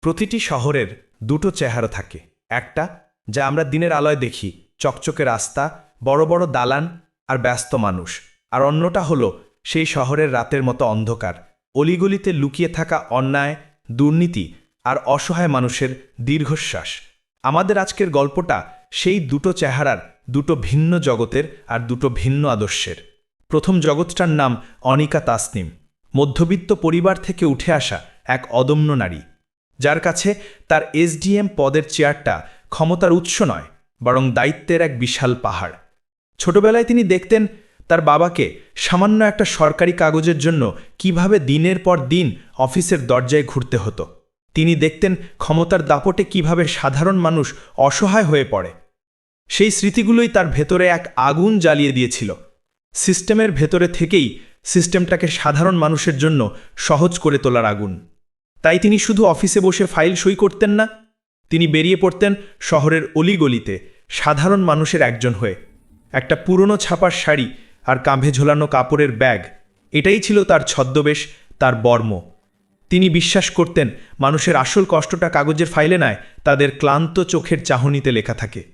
প্রতিটি শহরের দুটো চেহারা থাকে। একটা, যা আমরা দিনের আলোয় দেখি, চকচকে রাস্তা, বড় বড় দালান আর ব্যস্ত মানুষ। আর অন্যটা হলো, সেই শহরের রাতের মতো অন্ধকার, অলিগলিতে লুকিয়ে থাকা অন্যায়, দুর্নীতি আর অসহায় মানুষের দীর্ঘশ্বাস। আমাদের আজকের গল্পটা সেই দুটো চেহারার, দুটো ভিন্ন জগতের আর দুটো ভিন্ন আদর্শের। প্রথম জগৎটার নাম অনিকা তাসনিম। মধ্যবিত্ত পরিবার থেকে উঠে আসা এক অদম্য নারী। যার কাছে তার এসডিএম পদের চেয়ারটা ক্ষমতার উৎস নয়, বরং দায়িত্বের এক বিশাল পাহাড়। ছোটবেলায় তিনি দেখতেন তার বাবাকে সামান্য একটা সরকারি কাগজের জন্য কীভাবে দিনের পর দিন অফিসের দরজায় ঘুরতে হতো। তিনি দেখতেন ক্ষমতার দাপটে কীভাবে সাধারণ মানুষ অসহায় হয়ে পড়ে। সেই স্মৃতিগুলোই তার ভেতরে এক আগুন জ্বালিয়ে দিয়েছিল। সিস্টেমের ভেতরে থেকেই সিস্টেমটাকে সাধারণ মানুষের জন্য সহজ করে তোলার আগুন। তাই তিনি শুধু অফিসে বসে ফাইল সই করতেন না, তিনি বেরিয়ে পড়তেন শহরের অলিগলিতে, সাধারণ মানুষের একজন হয়ে। একটা পুরনো ছাপার শাড়ি আর কাঁধে ঝোলানো কাপড়ের ব্যাগ, এটাই ছিল তার ছদ্মবেশ, তার বর্ম। তিনি বিশ্বাস করতেন মানুষের আসল কষ্টটা কাগজের ফাইলে নয়, তাদের ক্লান্ত চোখের চাহনিতে লেখা থাকে।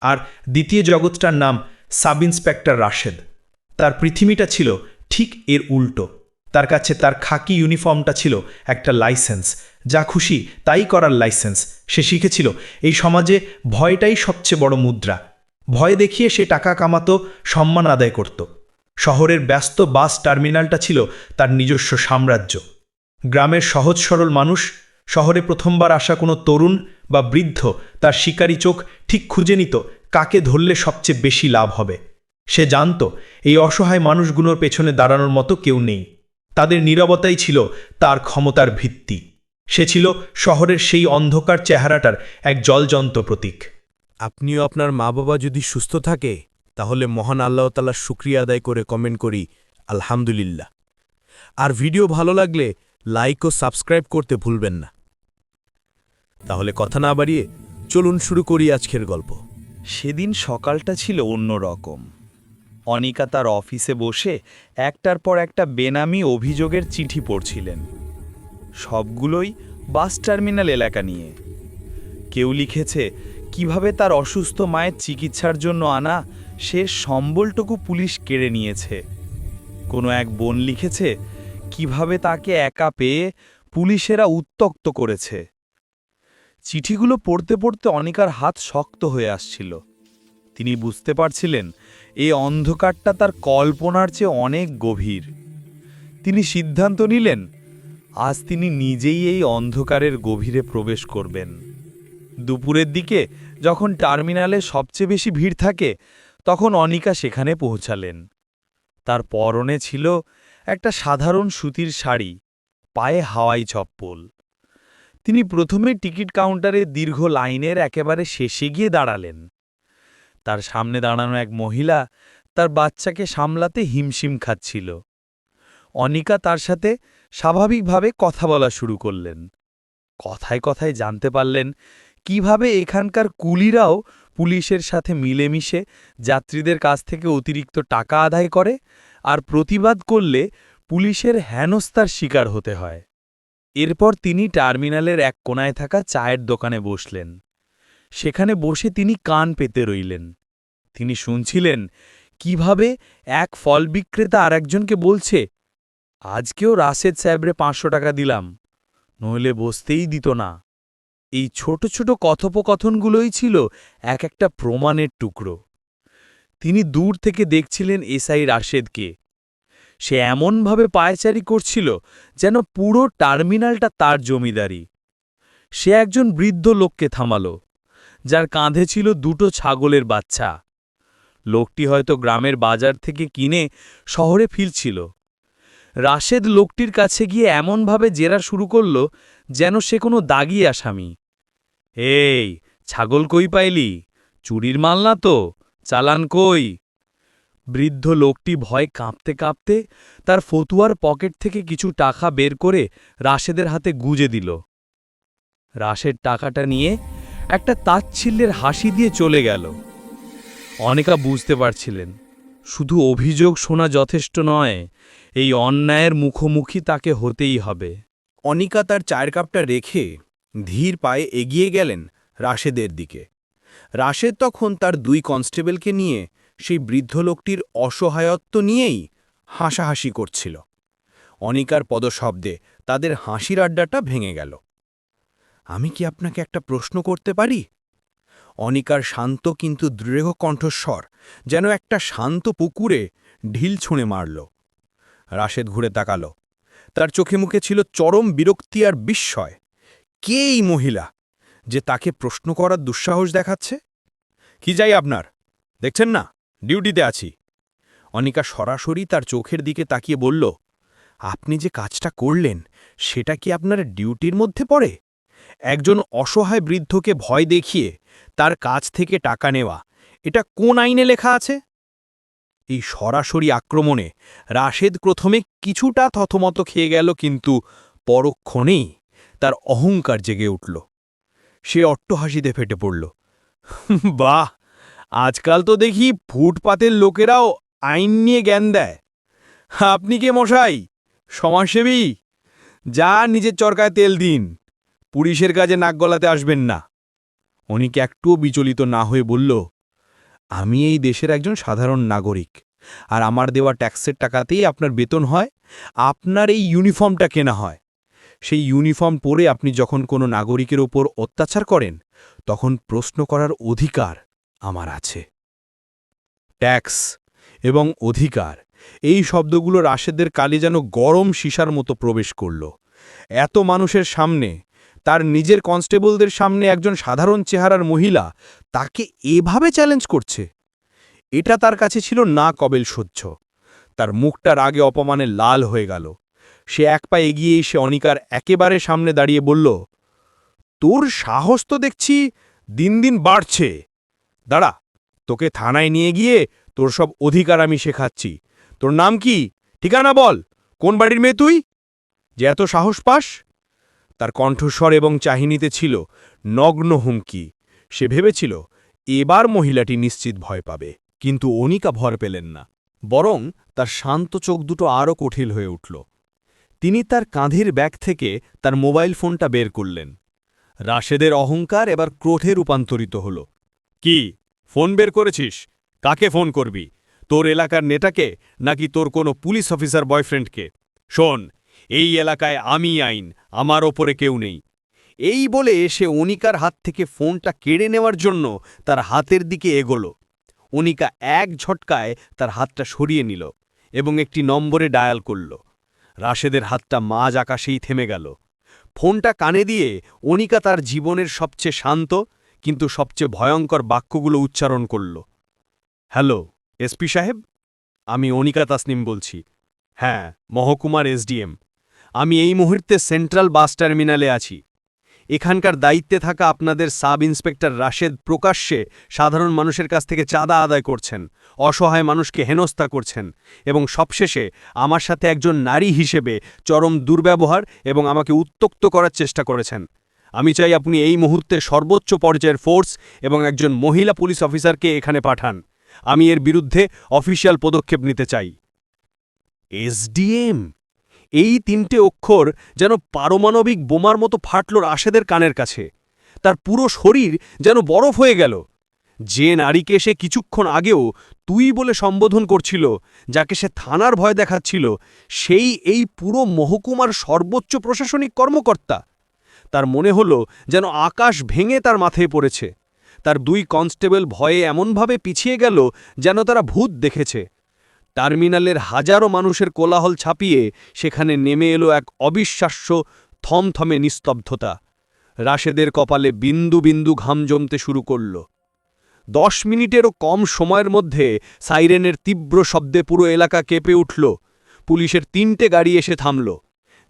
আর দ্বিতীয় জগৎটার নাম সাব ইন্সপেক্টর রাশেদ। তার পৃথিবীটা ছিল ঠিক এর উল্টো। তার কাছে তার খাকি ইউনিফর্মটা ছিল একটা লাইসেন্স। যা খুশি তাই করার লাইসেন্স। সে শিখেছিল, এই সমাজে ভয়টাই সবচেয়ে বড় মুদ্রা। ভয় দেখিয়ে সে টাকা কামাতো, সম্মান আদায় করত। শহরের ব্যস্ত বাস টার্মিনালটা ছিল তার নিজস্ব সাম্রাজ্য। গ্রামের সহজ সরল মানুষ, শহরে প্রথমবার আসা কোনো তরুণ বা বৃদ্ধ তার শিকারী চোখ ঠিক খুঁজে নিত কাকে ধরলে সবচেয়ে বেশি লাভ হবে। সে জানত, এই অসহায় মানুষগুলোর পেছনে দাঁড়ানোর মতো কেউ নেই। তাদের নীরবতাই ছিল তার ক্ষমতার ভিত্তি। সে ছিল শহরের সেই অন্ধকার চেহারাটার এক জলজন্ত প্রতীক। আপনিও আপনার মা বাবা যদি সুস্থ থাকে তাহলে মহান আল্লাহ তালার শুক্রিয়া আদায় করে কমেন্ট করি আলহামদুলিল্লাহ। আর ভিডিও ভালো লাগলে লাইক ও সাবস্ক্রাইব করতে ভুলবেন না। তাহলে কথা না বাড়িয়ে চলুন শুরু করি আজকের গল্প। সেদিন সকালটা ছিল অন্য রকম অনিকা তার অফিসে বসে একটার পর একটা বেনামি অভিযোগের চিঠি পড়ছিলেন। সবগুলোই বাস টার্মিনাল এলাকা নিয়ে। কেউ লিখেছে, কীভাবে তার অসুস্থ মায়ের চিকিৎসার জন্য আনা সে সম্বলটুকু পুলিশ কেড়ে নিয়েছে। কোনো এক বোন লিখেছে, কীভাবে তাকে একা পেয়ে পুলিশেরা উত্তক্ত করেছে। চিঠিগুলো পড়তে পড়তে অনিকার হাত শক্ত হয়ে আসছিল। তিনি বুঝতে পারছিলেন এই অন্ধকারটা তার কল্পনার চেয়ে অনেক গভীর। তিনি সিদ্ধান্ত নিলেন, আজ তিনি নিজেই এই অন্ধকারের গভীরে প্রবেশ করবেন। দুপুরের দিকে যখন টার্মিনালে সবচেয়ে বেশি ভিড় থাকে, তখন অনিকা সেখানে পৌঁছালেন। তার পরনে ছিল একটা সাধারণ সুতির শাড়ি, পায়ে হাওয়াই চপ্পল। তিনি প্রথমে টিকিট কাউন্টারে দীর্ঘ লাইনের একেবারে শেষে গিয়ে দাঁড়ালেন। তার সামনে দাঁড়ানো এক মহিলা তার বাচ্চাকে সামলাতে হিমশিম খাচ্ছিল। অনিকা তার সাথে স্বাভাবিকভাবে কথা বলা শুরু করলেন। কথায় কথায় জানতে পারলেন কীভাবে এখানকার কুলিরাও পুলিশের সাথে মিলেমিশে যাত্রীদের কাছ থেকে অতিরিক্ত টাকা আদায় করে আর প্রতিবাদ করলে পুলিশের হেনস্তার শিকার হতে হয়। এরপর তিনি টার্মিনালের এক কোনায় থাকা চায়ের দোকানে বসলেন। সেখানে বসে তিনি কান পেতে রইলেন। তিনি শুনছিলেন, কীভাবে এক ফল বিক্রেতা আর একজনকে বলছে, আজকেও রাশেদ সাহেবরে পাঁচশো টাকা দিলাম, নইলে বসতেই দিত না। এই ছোট ছোট কথোপকথনগুলোই ছিল এক একটা প্রমাণের টুকরো। তিনি দূর থেকে দেখছিলেন এসআই রাশেদকে। সে এমনভাবে পায়চারি করছিল যেন পুরো টার্মিনালটা তার জমিদারি। সে একজন বৃদ্ধ লোককে থামাল, যার কাঁধে ছিল দুটো ছাগলের বাচ্চা। লোকটি হয়তো গ্রামের বাজার থেকে কিনে শহরে ফিরছিল। রাশেদ লোকটির কাছে গিয়ে এমনভাবে জেরা শুরু করল যেন সে কোনো দাগি আসামি। এই, ছাগল কই পাইলি? চুরির মাল না তো? চালান কই? বৃদ্ধ লোকটি ভয় কাঁপতে কাঁপতে তার ফতুয়ার পকেট থেকে কিছু টাকা বের করে রাশেদের হাতে গুজে দিল। রাশের টাকাটা নিয়ে একটা তাচ্ছিল্যের হাসি দিয়ে চলে গেল। অনেকা বুঝতে পারছিলেন, শুধু অভিযোগ শোনা যথেষ্ট নয়, এই অন্যায়ের মুখোমুখি তাকে হতেই হবে। অনিকা তার চায়ের কাপটা রেখে ধীর পায়ে এগিয়ে গেলেন রাশেদের দিকে। রাশেদ তখন তার দুই কনস্টেবলকে নিয়ে সেই বৃদ্ধ লোকটির অসহায়ত্ব নিয়েই হাসাহাসি করছিল। অনিকার পদশব্দে তাদের হাসির আড্ডাটা ভেঙে গেল। আমি কি আপনাকে একটা প্রশ্ন করতে পারি? অনিকার শান্ত কিন্তু দৃঢ় কণ্ঠস্বর, যেন একটা শান্ত পুকুরে ঢিল ছুঁড়ে মারল। রাশেদ ঘুরে তাকাল। তার চোখে মুখে ছিল চরম বিরক্তি আর বিস্ময়। কে এই মহিলা যে তাকে প্রশ্ন করার দুঃসাহস দেখাচ্ছে? কি যাই আপনার, দেখছেন না? ডিউটিতে আছি। অনিকা সরাসরি তার চোখের দিকে তাকিয়ে বলল, আপনি যে কাজটা করলেন, সেটা কি আপনার ডিউটির মধ্যে পড়ে? একজন অসহায় বৃদ্ধকে ভয় দেখিয়ে তার কাছ থেকে টাকা নেওয়া। এটা কোন আইনে লেখা আছে? এই সরাসরি আক্রমণে রাশেদ প্রথমে কিছুটা থতমত খেয়ে গেল, কিন্তু পরক্ষণেই তার অহংকার জেগে উঠল। সে অট্টহাসিতে ফেটে পড়ল। বাহ! আজকাল তো দেখি ফুটপাতের লোকেরাও আইন নিয়ে জ্ঞান দেয়। আপনি কে মশাই? সমাজসেবী? যা নিজের চরকায় তেল দিন। পুলিশের কাজে নাক গলাতে আসবেন না। অনিকে একটুও বিচলিত না হয়ে বলল, আমি এই দেশের একজন সাধারণ নাগরিক, আর আমার দেওয়া ট্যাক্সের টাকাতেই আপনার বেতন হয়, আপনার এই ইউনিফর্মটা কেনা হয়। সেই ইউনিফর্ম পরে আপনি যখন কোনো নাগরিকের ওপর অত্যাচার করেন, তখন প্রশ্ন করার অধিকার আমার আছে। ট্যাক্স এবং অধিকার, এই শব্দগুলো রাশেদের কালে যেন গরম সীসার মতো প্রবেশ করল। এত মানুষের সামনে তার নিজের কনস্টেবলদের সামনে একজন সাধারণ চেহারার মহিলা তাকে এভাবে চ্যালেঞ্জ করছে। এটা তার কাছে ছিল না কবেল সহ্য। তার মুখটার রাগে অপমানে লাল হয়ে গেল। সে এক পা এগিয়ে এসে অনিকার একেবারে সামনে দাঁড়িয়ে বলল, তোর সাহস তো দেখছি দিন দিন বাড়ছে। দাঁড়া, তোকে থানায় নিয়ে গিয়ে তোর সব অধিকার আমি শেখাচ্ছি। তোর নাম কি? ঠিকানা বল। কোন বাড়ির মেয়ে তুই? যে এত সাহস পাস? তার কণ্ঠস্বর এবং চাহিনিতে ছিল নগ্ন হুমকি। সে ভেবেছিল, এবার মহিলাটি নিশ্চিত ভয় পাবে। কিন্তু অনিকা ভর পেলেন না। বরং তার শান্ত চোখ দুটো আরও কঠিল হয়ে উঠল। তিনি তার কাঁধের ব্যাগ থেকে তার মোবাইল ফোনটা বের করলেন। রাশেদের অহংকার এবার ক্রোধে রূপান্তরিত হল। কি? ফোন বের করেছিস? কাকে ফোন করবি? তোর এলাকার নেটাকে নাকি তোর কোনো পুলিশ অফিসার বয়ফ্রেন্ডকে? শোন এই এলাকায় আমি আইন, আমার ওপরে কেউ নেই। এই বলে সে অনিকার হাত থেকে ফোনটা কেড়ে নেওয়ার জন্য তার হাতের দিকে এগোল। অনিকা এক ঝটকায় তার হাতটা সরিয়ে নিল এবং একটি নম্বরে ডায়াল করল। রাশেদের হাতটা মাঝ আকাশেই থেমে গেল। ফোনটা কানে দিয়ে অনিকা তার জীবনের সবচেয়ে শান্ত কিন্তু সবচেয়ে ভয়ঙ্কর বাক্যগুলো উচ্চারণ করল। হ্যালো, এসপি সাহেব, আমি অনিকা তাসনিম বলছি। হ্যাঁ মহকুমার এসডিএম। আমি এই মুহূর্তে সেন্ট্রাল বাস টার্মিনালে আছি। এখানকার দায়িত্বে থাকা আপনাদের সাব ইন্সপেক্টর রাশেদ প্রকাশ্যে সাধারণ মানুষের কাছ থেকে চাঁদা আদায় করছেন, অসহায় মানুষকে হেনস্থা করছেন এবং সবশেষে আমার সাথে একজন নারী হিসেবে চরম দুর্ব্যবহার এবং আমাকে উত্তক্ত করার চেষ্টা করেছেন। আমি চাই আপনি এই মুহূর্তে সর্বোচ্চ পর্যায়ের ফোর্স এবং একজন মহিলা পুলিশ অফিসারকে এখানে পাঠান। আমি এর বিরুদ্ধে অফিসিয়াল পদক্ষেপ নিতে চাই। এসডিএম এই তিনটে অক্ষর যেন পারমাণবিক বোমার মতো ফাটল রাশেদের কানের কাছে। তার পুরো শরীর যেন বরফ হয়ে গেল। যে নারীকে সে কিছুক্ষণ আগেও তুই বলে সম্বোধন করছিল, যাকে সে থানার ভয় দেখাচ্ছিল, সেই এই পুরো মহকুমার সর্বোচ্চ প্রশাসনিক কর্মকর্তা। তার মনে হল যেন আকাশ ভেঙে তার মাথায় পড়েছে। তার দুই কনস্টেবল ভয়ে এমনভাবে পিছিয়ে গেল যেন তারা ভূত দেখেছে। টার্মিনালের হাজারো মানুষের কোলাহল ছাপিয়ে সেখানে নেমে এলো এক অবিশ্বাস্য, থমথমে নিস্তব্ধতা। রাশেদের কপালে বিন্দু বিন্দু ঘাম জমতে শুরু করল। দশ মিনিটেরও কম সময়ের মধ্যে সাইরেনের তীব্র শব্দে পুরো এলাকা কেঁপে উঠল। পুলিশের তিনটে গাড়ি এসে থামল।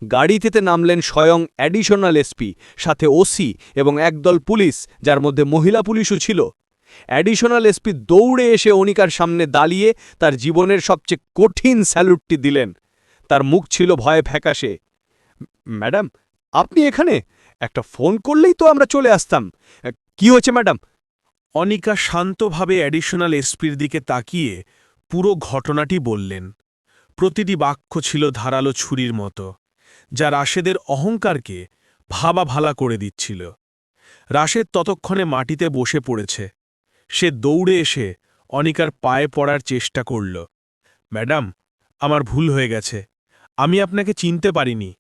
গাড়িতে নামলেন স্বয়ং অ্যাডিশনাল এসপি, সাথে ওসি এবং একদল পুলিশ, যার মধ্যে মহিলা পুলিশও ছিল। অ্যাডিশনাল এসপি দৌড়ে এসে অনিকার সামনে দাঁড়িয়ে তার জীবনের সবচেয়ে কঠিন স্যালুটটি দিলেন। তার মুখ ছিল ভয়ে ফ্যাকাশে। ম্যাডাম, আপনি এখানে? একটা ফোন করলেই তো আমরা চলে আসতাম। কি হয়েছে, ম্যাডাম? অনিকা শান্তভাবে অ্যাডিশনাল এসপির দিকে তাকিয়ে পুরো ঘটনাটি বললেন। প্রতিটি বাক্য ছিল ধারালো ছুরির মতো, যা রাশেদের অহংকারকে ভাবা ভালা করে দিচ্ছিল। রাশেদ ততক্ষণে মাটিতে বসে পড়েছে। সে দৌড়ে এসে অনিকার পায়ে পড়ার চেষ্টা করল। ম্যাডাম, আমার ভুল হয়ে গেছে। আমি আপনাকে চিনতে পারিনি।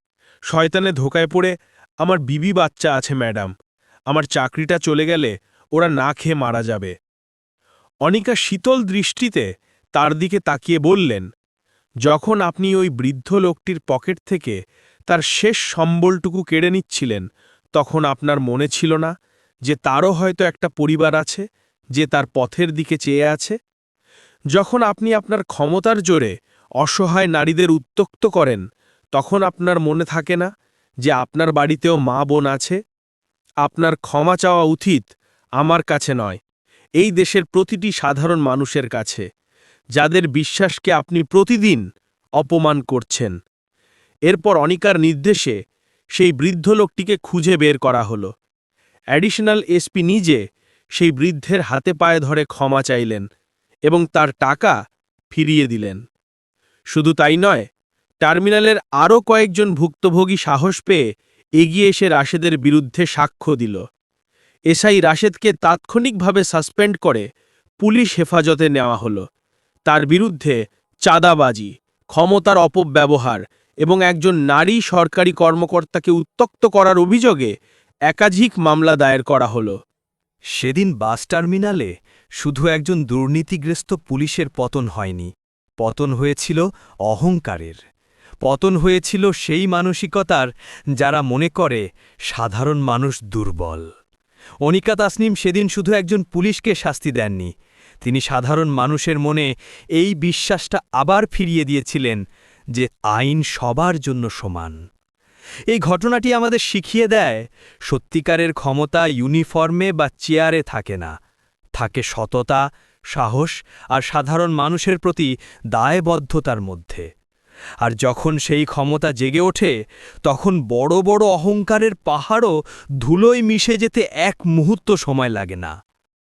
শয়তানে ধোকায় পড়ে আমার বিবি বাচ্চা আছে, ম্যাডাম। আমার চাকরিটা চলে গেলে ওরা না খেয়ে মারা যাবে। অনিকা শীতল দৃষ্টিতে তার দিকে তাকিয়ে বললেন, যখন আপনি ওই বৃদ্ধ লোকটির পকেট থেকে তার শেষ সম্বলটুকু কেড়ে নিচ্ছিলেন, তখন আপনার মনে ছিল না যে তারও হয়তো একটা পরিবার আছে? যে তার পথের দিকে চেয়ে আছে? যখন আপনি আপনার ক্ষমতার জোরে অসহায় নারীদের উত্তক্ত করেন, তখন আপনার মনে থাকে না যে আপনার বাড়িতেও মা বোন আছে? আপনার ক্ষমা চাওয়া উচিত আমার কাছে নয়, এই দেশের প্রতিটি সাধারণ মানুষের কাছে, যাদের বিশ্বাসকে আপনি প্রতিদিন অপমান করছেন। এরপর অনিকার নির্দেশে সেই বৃদ্ধ লোকটিকে খুঁজে বের করা হলো। অ্যাডিশনাল এসপি নিজে সেই বৃদ্ধের হাতে পায়ে ধরে ক্ষমা চাইলেন এবং তার টাকা ফিরিয়ে দিলেন। শুধু তাই নয়, টার্মিনালের আরও কয়েকজন ভুক্তভোগী সাহস পেয়ে এগিয়ে এসে রাশেদের বিরুদ্ধে সাক্ষ্য দিল। এসআই রাশেদকে তাৎক্ষণিকভাবে সাসপেন্ড করে পুলিশ হেফাজতে নেওয়া হলো। তার বিরুদ্ধে চাঁদাবাজি, ক্ষমতার অপব্যবহার এবং একজন নারী সরকারি কর্মকর্তাকে উত্তক্ত করার অভিযোগে একাধিক মামলা দায়ের করা হলো। সেদিন বাস টার্মিনালে শুধু একজন দুর্নীতিগ্রস্ত পুলিশের পতন হয়নি। পতন হয়েছিল অহংকারের। পতন হয়েছিল সেই মানসিকতার যারা মনে করে সাধারণ মানুষ দুর্বল। অনিকা তাসনিম সেদিন শুধু একজন পুলিশকে শাস্তি দেননি, তিনি সাধারণ মানুষের মনে এই বিশ্বাসটা আবার ফিরিয়ে দিয়েছিলেন যে আইন সবার জন্য সমান। এই ঘটনাটি আমাদের শিখিয়ে দেয়, সত্যিকারের ক্ষমতা ইউনিফর্মে বা চেয়ারে থাকে না। থাকে সততা, সাহস আর সাধারণ মানুষের প্রতি দায়বদ্ধতার মধ্যে। আর যখন সেই ক্ষমতা জেগে ওঠে, তখন বড় বড় অহংকারের পাহাড়ও ধুলোয় মিশে যেতে এক মুহূর্ত সময় লাগে না।